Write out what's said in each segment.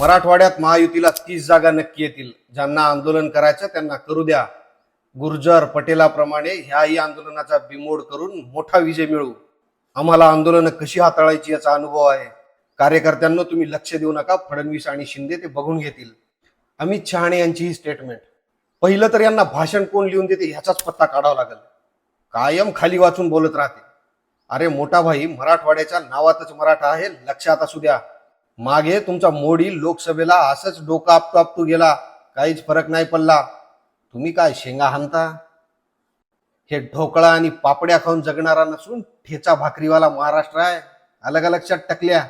मराठवाड्यात महायुतीला तीस जागा नक्की येतील. ज्यांना आंदोलन करायचं त्यांना करू द्या. गुर्जर पटेलाप्रमाणे ह्याही आंदोलनाचा बिमोड करून मोठा विजय मिळवू आम्हाला आंदोलनं कशी हाताळायची याचा अनुभव आहे. कार्यकर्त्यांना तुम्ही लक्ष देऊ नका. फडणवीस आणि शिंदे ते बघून घेतील. अमित शहाणे यांची ही स्टेटमेंट पहिलं तर यांना भाषण कोण लिहून देते ह्याचाच पत्ता काढावा लागेल. कायम खाली वाचून बोलत राहते. अरे मोठा भाई मराठवाड्याच्या नावातच मराठा आहे लक्षात असू द्या. मागे तुमचा मोडी लोकसभेला असंच डोकं आपतो आपतो गेला. काहीच फरक नाही पडला. तुम्ही काय शेंगा हाणता? हे ढोकळा आणि पापड्या खाऊन जगणारा नसून ठेचा भाकरीवाला महाराष्ट्र आहे. अलग लक्षात टकल्या.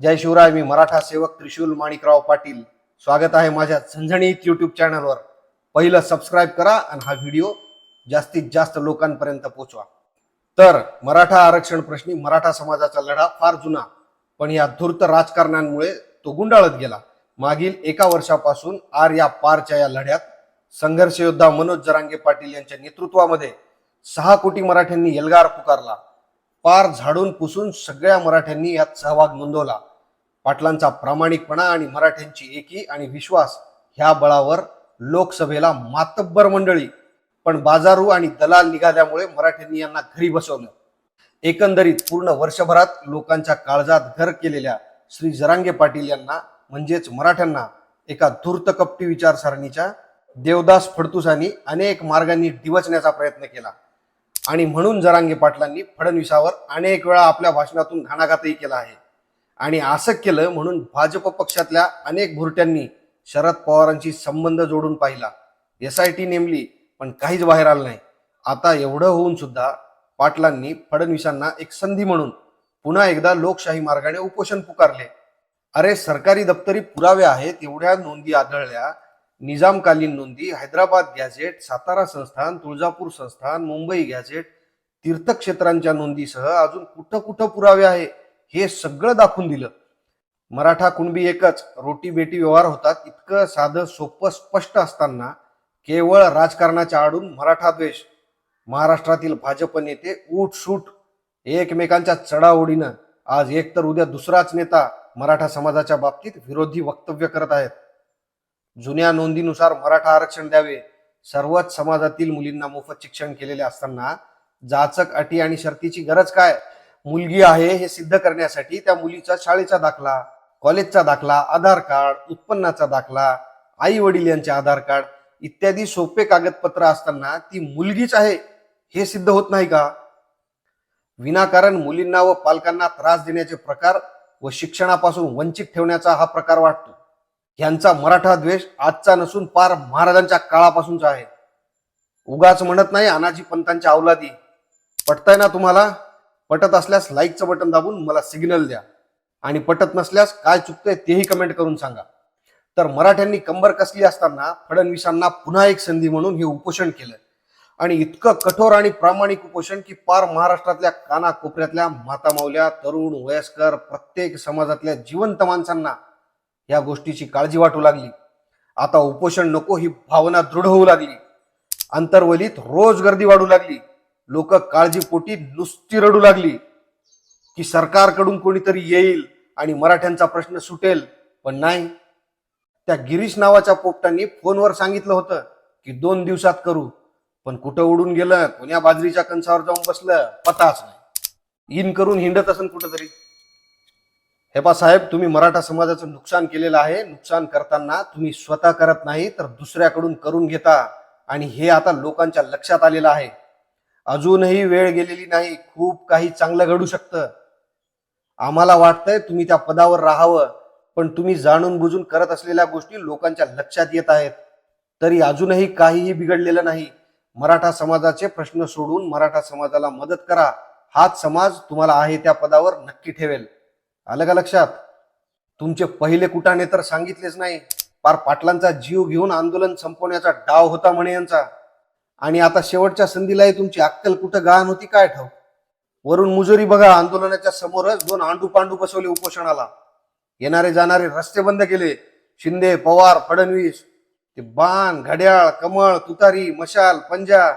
जय शिवराय मी मराठा सेवक त्रिशूल माणिकराव पाटील. स्वागत आहे माझ्या झणझणीत यूट्यूब चॅनलवर पहिलं सबस्क्राईब करा आणि हा व्हिडिओ जास्तीत जास्त लोकांपर्यंत पोचवा. तर मराठा आरक्षण प्रश्नी मराठा समाजाचा लढा फार जुना. पण या धूर्त राजकारणांमुळे तो गुंडाळत गेला. मागील एका वर्षापासून आर या पारच्या या लढ्यात संघर्ष योद्धा मनोज जरांगे पाटील यांच्या नेतृत्वामध्ये सहा कोटी मराठ्यांनी एल्गार पुकारला. पार झाडून पुसून सगळ्या मराठ्यांनी यात सहभाग नोंदवला. पाटलांचा प्रामाणिकपणा आणि मराठ्यांची एकी आणि विश्वास ह्या बळावर लोकसभेला मातब्बर मंडळी. पण बाजारू आणि दलाल निघाल्यामुळे मराठ्यांनी यांना घरी बसवलं. एकंदरीत पूर्ण वर्षभरात लोकांच्या काळजात घर केलेल्या श्री जरांगे पाटील यांना म्हणजेच मराठ्यांना एका धूर्त कपटी विचारसरणीच्या देवदास फडतुसांनी अनेक मार्गांनी डिवचण्याचा प्रयत्न केला. आणि म्हणून जरांगे पाटलांनी फडणवीसावर अनेक वेळा आपल्या भाषणातून घाणाघातही केला आहे. आणि असं केलं म्हणून भाजप पक्षातल्या अनेक भुरट्यांनी शरद पवारांशी संबंध जोडून पाहिला. एस आय टी नेमली पण काहीच बाहेर आलं नाही. आता एवढं होऊन सुद्धा पाटलांनी फडणवीसांना एक संधी म्हणून पुन्हा एकदा लोकशाही मार्गाने उपोषण पुकारले. अरे सरकारी दप्तरी पुरावे आहेत एवढ्या नोंदी आढळल्या. निजामकालीन नोंदी हैदराबाद गॅझेट सातारा संस्थान तुळजापूर संस्थान मुंबई गॅझेट तीर्थक्षेत्रांच्या नोंदीसह अजून कुठं कुठं पुरावे आहे हे सगळं दाखवून दिलं. मराठा कुणबी एकच रोटी बेटी व्यवहार होतात इतकं साधं सोपं स्पष्ट असताना केवळ राजकारणाच्या आडून मराठा द्वेष. महाराष्ट्रातील भाजप नेते उठसूट एकमेकांच्या चढाओढीनं आज एक तर उद्या दुसराच नेता मराठा समाजाच्या बाबतीत विरोधी वक्तव्य करत आहेत. जुन्या नोंदीनुसार मराठा आरक्षण द्यावे सर्वच समाजातील मुलींना मोफत शिक्षण केलेले असताना जाचक अटी आणि शर्तीची गरज काय? मुलगी आहे हे सिद्ध करण्यासाठी त्या मुलीचा शाळेचा दाखला कॉलेजचा दाखला आधार कार्ड उत्पन्नाचा दाखला आई वडील यांचे आधार कार्ड इत्यादी सोपे कागदपत्र असताना ती मुलगीच आहे. हे सिद्ध होत नाही का? विनाकारण मुलींना व पालकांना त्रास देण्याचे प्रकार व शिक्षणापासून वंचित ठेवण्याचा हा प्रकार वाटतो. यांचा मराठा द्वेष आजचा नसून पार महाराजांच्या काळापासूनचा आहे. उगाच म्हणत नाही अनाजी पंतांच्या अवलादी पटताय ना तुम्हाला? पटत असल्यास लाईकचं बटन दाबून मला सिग्नल द्या. आणि पटत नसल्यास काय चुकतंय तेही कमेंट करून सांगा. तर मराठ्यांनी कंबर कसली असताना फडणवीसांना पुन्हा एक संधी म्हणून हे उपोषण केलं आणि इतकं कठोर आणि प्रामाणिक उपोषण की पार महाराष्ट्रातल्या कानाकोपऱ्यातल्या मातामावल्या तरुण वयस्कर प्रत्येक समाजातल्या जिवंत माणसांना या गोष्टीची काळजी वाटू लागली. आता उपोषण नको ही भावना दृढ होऊ लागली. अंतर्वलीत रोज गर्दी वाढू लागली. लोक काळजीपोटी नुसती रडू लागली की सरकारकडून कोणीतरी येईल आणि मराठ्यांचा प्रश्न सुटेल. पण नाही. त्या गिरीश नावाच्या पोपटांनी फोनवर सांगितलं होतं की दोन दिवसात करू. पण कुठं उडून गेलं कोण्या बाजरीच्या कंसावर जाऊन बसलं पताच नाही. इन करून हिंडत असन कुठंतरी. हे बा साहेब तुम्ही मराठा समाजाचं नुकसान केलेलं आहे. नुकसान करताना तुम्ही स्वतः करत नाही तर दुसऱ्याकडून करून घेता. आणि हे आता लोकांच्या लक्षात आलेलं आहे. अजूनही वेळ गेलेली नाही. खूप काही चांगलं घडू शकतं. आम्हाला वाटतंय तुम्ही त्या पदावर राहावं पण तुम्ही जाणून बुजून करत असलेल्या गोष्टी लोकांच्या लक्षात येत आहेत. तरी अजूनही काहीही बिघडलेलं नाही. मराठा समाजाचे प्रश्न सोडून मराठा समाजाला मदत करा. हाच समाज तुम्हाला आहे त्या पदावर नक्की ठेवेल. आलं का लक्षात? तुमचे पहिले कुटाने तर सांगितलेच नाही. पार पाटलांचा जीव घेऊन आंदोलन संपवण्याचा डाव होता म्हणे यांचा. आणि आता शेवटच्या संधीलाही तुमची अक्कल कुठं गहाण होती काय ठाऊ वरून मुजोरी बघा आंदोलनाच्या समोरच दोन आंडू पांडू बसवले उपोषणाला. येणारे जाणारे रस्ते बंद केले. शिंदे पवार फडणवीस ते बाण घड्याळ कमळ तुतारी मशाल पंजा.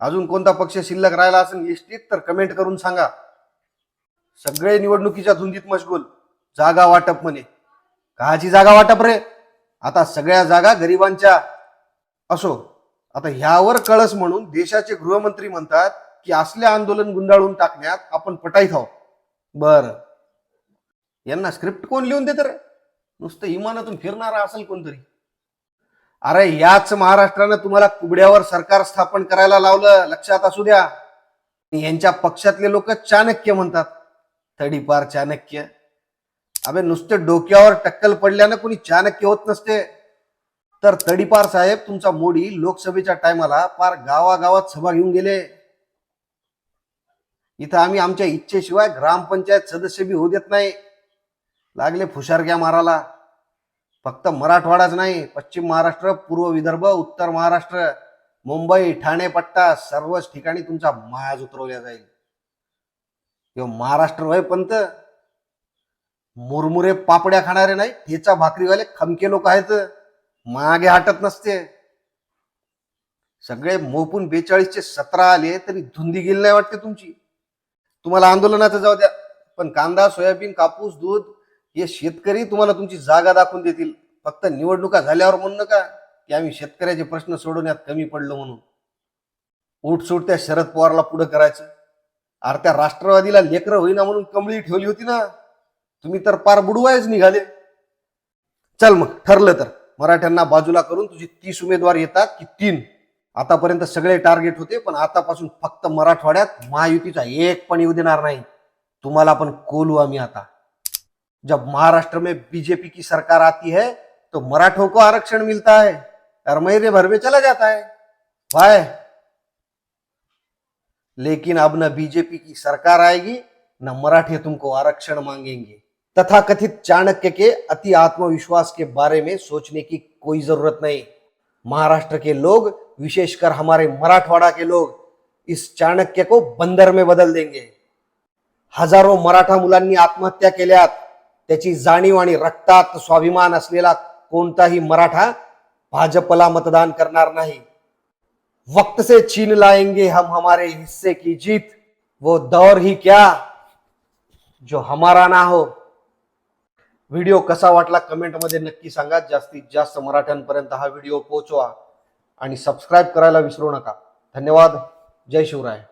अजून कोणता पक्ष शिल्लक राहिला असेल लिस्टीत तर कमेंट करून सांगा. सगळे निवडणुकीच्या धुंदीत मशगूल. जागा वाटप म्हणे. काची जागा वाटप रे? आता सगळ्या जागा गरिबांच्या असो. आता ह्यावर कळस म्हणून देशाचे गृहमंत्री म्हणतात की असले आंदोलन गुंडाळून टाकण्यात आपण पटाईत आहोत. बर. यांना स्क्रिप्ट कोण लिहून देत रे? नुसतं इमानातून फिरणारा असेल कोणतरी. अरे याच महाराष्ट्रानं तुम्हाला कुबड्यावर सरकार स्थापन करायला लावलं लक्षात असू द्या. यांच्या पक्षातले लोक चाणक्य म्हणतात. थडीपार चाणक्य. अबे नुसते डोक्यावर टक्कल पडल्यानं कोणी चाणक्य होत नसते. तर तडीपार साहेब तुमचा मोडी लोकसभेच्या टायमाला पार गावागावात सभा घेऊन गेले. इथं आम्ही आमच्या इच्छेशिवाय ग्रामपंचायत सदस्य बी होऊ देत नाही. लागले फुशारक्या माराला. फक्त मराठवाडाच नाही पश्चिम महाराष्ट्र पूर्व विदर्भ उत्तर महाराष्ट्र मुंबई ठाणे पट्टा सर्वच ठिकाणी तुमचा मायाज उतरवल्या जाईल. किंवा महाराष्ट्र होय पंत मुरमुरे पापड्या खाणारे नाही ठेचा भाकरीवाले खमके लोक आहेत मागे हटत नसते. सगळे मोपून बेचाळीसचे सतरा आले तरी धुंदी गेली नाही वाटते तुमची. तुम्हाला आंदोलनाचं जाऊ द्या पण कांदा सोयाबीन कापूस दूध हे शेतकरी तुम्हाला तुमची जागा दाखवून देतील. फक्त निवडणुका झाल्यावर म्हणू नका की आम्ही शेतकऱ्याचे प्रश्न सोडवण्यात कमी पडलो म्हणून. उठसूट त्या शरद पवारला पुढे करायचं. अरे त्या राष्ट्रवादीला लेकरं होईना म्हणून कमळी ठेवली होती ना. तुम्ही तर पार बुडवायच निघाले. चल मग ठरलं तर. मराठ्यांना बाजूला करून तुझे तीस उमेदवार येतात की तीन. आतापर्यंत सगळे टार्गेट होते पण आतापासून फक्त मराठवाड्यात महायुतीचा एक पण येऊ देणार नाही. तुम्हाला पण कोलू आम्ही आता. जब महाराष्ट्र में बीजेपी की सरकार आती है तो मराठों को आरक्षण मिलता है, और महीने भर में चला जाता है। वाय लेकिन अब न बीजेपी की सरकार आएगी, न मराठे तुमको आरक्षण मांगेंगे। तथा कथित चाणक्य के अति आत्मविश्वास के बारे में सोचने की कोई ज़रूरत नहीं। महाराष्ट्र के लोग, विशेषकर हमारे मराठवाड़ा के लोग, इस चाणक्य को बंदर में बदल देंगे। हजारो मराठा मुलांनी आत्महत्या केल्यात त्याची जाणीव आणि रक्तात स्वाभिमान असलेला कोणताही मराठा भाजपला मतदान करणार नाही. वक्त से छीन लाएंगे हम हमारे हिस्से की जीत वो दौर ही क्या? जो हमारा ना हो. व्हिडिओ कसा वाटला कमेंटमध्ये नक्की सांगा. जास्तीत जास्त मराठ्यांपर्यंत हा व्हिडिओ पोहोचवा. आणि सबस्क्राईब करायला विसरू नका. धन्यवाद. जय शिवराय.